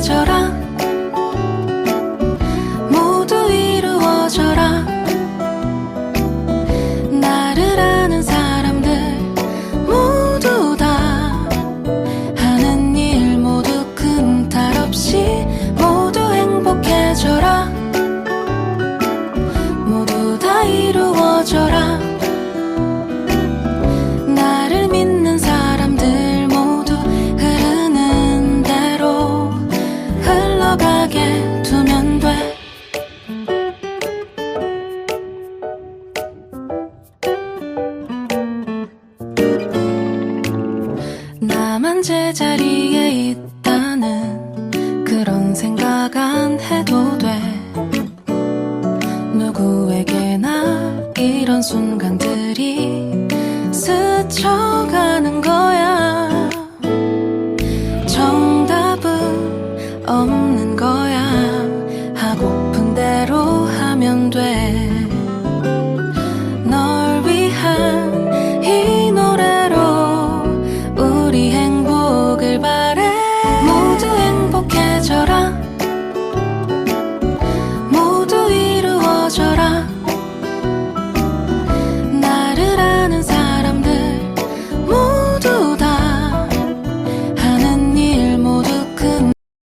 깨져라. 모두 이루어져라. 나를 아는 사람들 모두 다 하는 일 모두 큰 탈 없이 모두 행복해져라. 나만 제자리에 있다는 그런 생각 안 해도 돼. 누구에게나 이런 순간들이